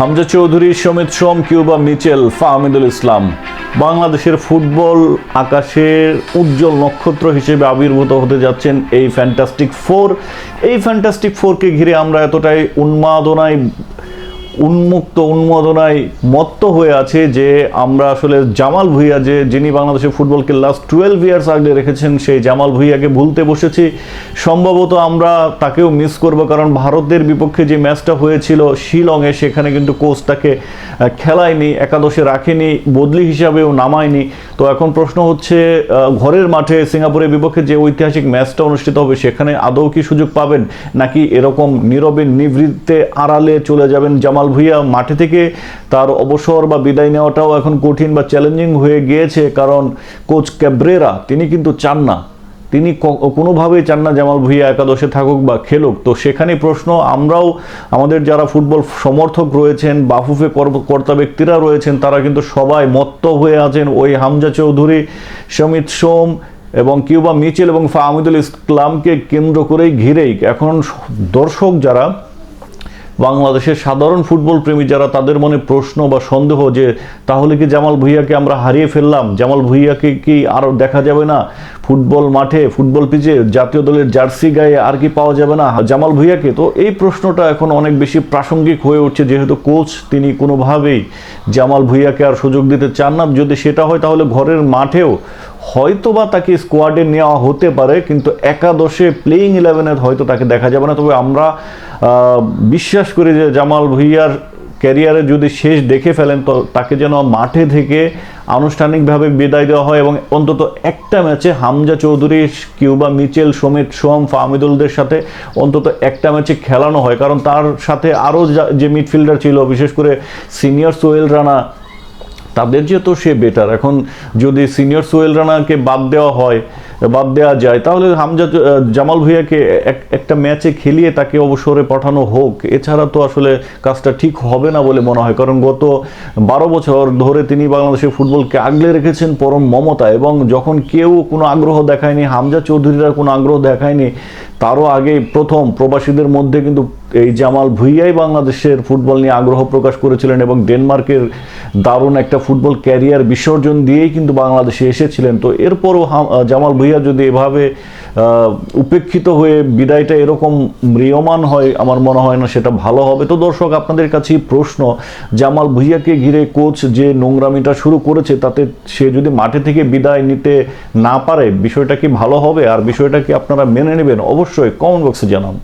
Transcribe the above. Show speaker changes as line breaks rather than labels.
Hamza Chowdhury, Samit Som, Cuba Mitchell, Fahmidul Islam. বাংলাদেশের football আকাশের উজ্জ্বল নক্ষত্র হিসেবে আবির্ভূত হতে যাচ্ছেন এই ফ্যান্টাস্টিক ফোর এই ফ্যান্টাস্টিক ফোরকে ঘিরে আমরা এতটাই উন্মাদনায় উন্মুক্ত উন্মাদনায় মত্ত হয়ে আছে যে আমরা আসলে জামাল ভুইয়া যে যিনি বাংলাদেশের ফুটবলকে লাস্ট টুয়েলভ ইয়ার্স আগে রেখেছেন, সেই জামাল ভুইয়াকে ভুলতে বসেছি। সম্ভবত আমরা তাকেও মিস করব কারণ ভারতের বিপক্ষে যে ম্যাচটা হয়েছিল শিলংয়ে, সেখানে কিন্তু কোচ তাকে খেলায়নি, একাদশে রাখেনি, বদলি হিসাবেও নামায়নি। তো এখন প্রশ্ন হচ্ছে ঘরের মাঠে সিঙ্গাপুরের বিপক্ষে যে ঐতিহাসিক ম্যাচটা অনুষ্ঠিত হবে, সেখানে আদৌ কি সুযোগ পাবেন? নাকি এরকম নীরবে নিভৃত্তে আড়ালে চলে যাবেন জামাল ভুইয়া মাঠে থেকে তার অবসর বা বিদায় নেওয়াটাও এখন কঠিন বা চ্যালেঞ্জিং হয়ে গিয়েছে। কারণ কোচ ক্যাব্রেরা, তিনি কিন্তু চান না। তিনি কোনোভাবেই চান না জামাল ভুইয়া একাদশে থাকুক বা খেলুক। তো সেখানে প্রশ্ন, আমরাও আমাদের যারা ফুটবল সমর্থক রয়েছেন, বাফুফে কর- কর্তা ব্যক্তিরা রয়েছেন, তারা কিন্তু সবাই মত্ত হয়ে আছেন। ওই হামজা চৌধুরী, সমিত সোম এবং কিউবা মিচেল এবং ফাহমিদুল ইসলামকে কেন্দ্র করেই ঘিরেই। এখন দর্শক যারা বাংলাদেশের সাধারণ ফুটবল প্রেমী যারা তাদের মনে প্রশ্ন বা সন্দেহ যে তাহলে কি জামাল ভুইয়াকে আমরা হারিয়ে ফেললাম? জামাল ভুইয়াকে কি আরও দেখা যাবে না? ফুটবল মাঠে, ফুটবল পিচে জাতীয় দলের জার্সি গায়ে আর কি পাওয়া যাবে না? জামাল ভুইয়াকে? তো এই প্রশ্নটা এখন অনেক বেশি প্রাসঙ্গিক হয়ে উঠছে, যেহেতু কোচ তিনি কোনোভাবেই জামাল ভুইয়াকে আর সুযোগ দিতে চান না। যদি সেটা হয় তাহলে ঘরের মাঠেও হয়তোবা তাকে স্কোয়াডে নেওয়া হতে পারে, কিন্তু একাদশে প্লেইং ইলেভেনে হয়তো তাকে দেখা যাবে না। তবে আমরা বিশ্বাস করি যে জামাল ভুইয়ার ক্যারিয়ারে যদি শেষ দেখে ফেলেন, তো তাকে যেন মাঠে থেকে আনুষ্ঠানিকভাবে বিদায় দেওয়া হয় এবং অন্তত একটা ম্যাচে হামজা চৌধুরী, কিউবা মিচেল, সমিত সোম, ফাহমিদুলদের সাথে অন্তত একটা ম্যাচে খেলানো হয়। কারণ তার সাথে আরও যে মিডফিল্ডার ছিল, বিশেষ করে সিনিয়র সোহেল রানা তাদের যে তো সে বেটার এখন যদি সিনিয়র সোহেল রানাকে বাদ দেওয়া হয় বাদ দেওয়া যায়। তাহলে হামজা জামাল ভুইয়াকে এক- একটা ম্যাচে খেলিয়ে তাকে অবসরে পাঠানো হোক, এছাড়া তো আসলে কাজটা ঠিক হবে না বলে মনে হয়, কারণ গত বারো বছর ধরে তিনি বাংলাদেশের ফুটবলকে আগলে রেখেছেন পরম মমতা, এবং যখন কেউ কোনো আগ্রহ দেখায়নি, হামজা চৌধুরীরা কোনো আগ্রহ দেখায়নি, তারও আগে প্রথম প্রবাসীদের মধ্যে কিন্তু এই জামাল ভুইয়াই বাংলাদেশের ফুটবল নিয়ে আগ্রহ প্রকাশ করেছিলেন, এবং ডেনমার্কের দারুণ একটা ফুটবল ক্যারিয়ার বিসর্জন দিয়েই কিন্তু বাংলাদেশে এসেছিলেন। তো এরপরও জামাল ভুইয়া যদি এভাবে উপেক্ষিত হয়ে বিদায়টা এরকম ম্রিয়মান হয়, আমার মনে হয় না সেটা ভালো হবে। তো দর্শক, আপনাদের কাছেই প্রশ্ন, জামাল ভুইয়াকে ঘিরে কোচ যে নোংরামিটা শুরু করেছে, তাতে সে যদি মাঠে থেকে বিদায় নিতে না পারে, বিষয়টা কি ভালো হবে? আর বিষয়টা কি আপনারা মেনে নেবেন? অবশ্যই কমেন্ট বক্সে জানান।